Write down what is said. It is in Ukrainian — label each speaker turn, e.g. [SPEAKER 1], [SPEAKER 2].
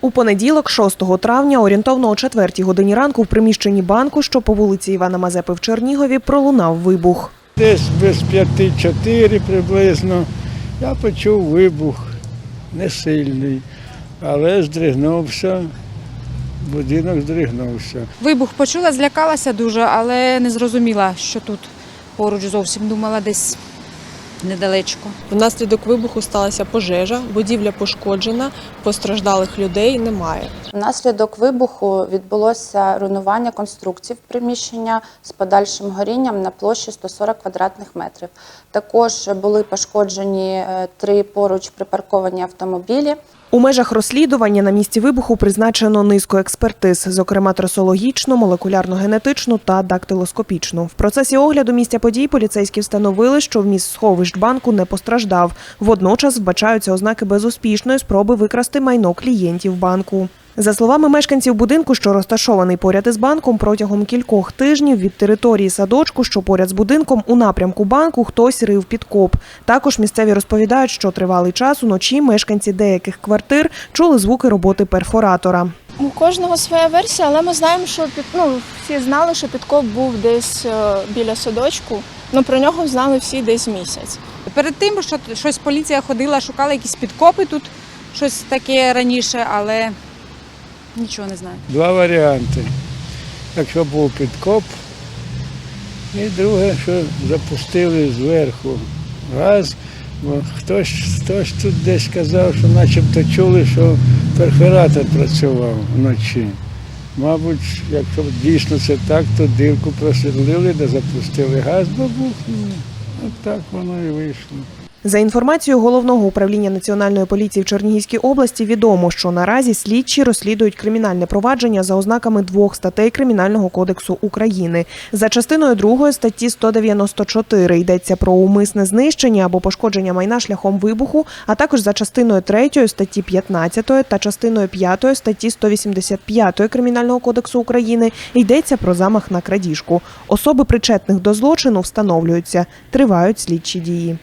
[SPEAKER 1] У понеділок, 6 травня, орієнтовно о 4 годині ранку в приміщенні банку, що по вулиці Івана Мазепи в Чернігові, пролунав вибух.
[SPEAKER 2] Десь без п'яти чотири приблизно я почув вибух не сильний, але здригнувся, будинок здригнувся.
[SPEAKER 3] Вибух почула, злякалася дуже, але не зрозуміла, що тут поруч зовсім думала десь недалечко.
[SPEAKER 4] Внаслідок вибуху сталася пожежа, будівля пошкоджена, постраждалих людей немає.
[SPEAKER 5] Внаслідок вибуху відбулося руйнування конструкцій в приміщення з подальшим горінням на площі 140 квадратних метрів. Також були пошкоджені е, три поруч припарковані автомобілі.
[SPEAKER 1] У межах розслідування на місці вибуху призначено низку експертиз, зокрема трасологічну, молекулярно-генетичну та дактилоскопічну. В процесі огляду місця подій поліцейські встановили, що вміст сховищ банку не постраждав. Водночас вбачаються ознаки безуспішної спроби викрасти майно клієнтів банку. За словами мешканців будинку, що розташований поряд із банком, протягом кількох тижнів від території садочку, що поряд з будинком, у напрямку банку хтось рив підкоп. Також місцеві розповідають, що тривалий час уночі мешканці деяких квартир чули звуки роботи перфоратора.
[SPEAKER 6] У кожного своя версія, але ми знаємо, що під ну всі знали, що підкоп був десь е, біля садочку. Ну про нього знали всі десь місяць.
[SPEAKER 3] Перед тим, що щось поліція ходила, шукала якісь підкопи тут, щось таке раніше, але нічого не знаю.
[SPEAKER 2] Два варіанти. Якщо був підкоп, і друге, що запустили зверху газ, бо хтось, хтось тут десь казав, що начебто чули, що перфоратор працював вночі. Мабуть, якщо дійсно це так, то дирку просвітлили, де запустили газ, бабухнули. От так воно і вийшло.
[SPEAKER 1] За інформацією головного управління національної поліції в Чернігівській області, відомо, що наразі слідчі розслідують кримінальне провадження за ознаками двох статей Кримінального кодексу України. За частиною 2 статті 194 йдеться про умисне знищення або пошкодження майна шляхом вибуху, а також за частиною 3 статті 15 та частиною 5 статті 185 Кримінального кодексу України йдеться про замах на крадіжку. Особи причетних до злочину встановлюються. Тривають слідчі дії.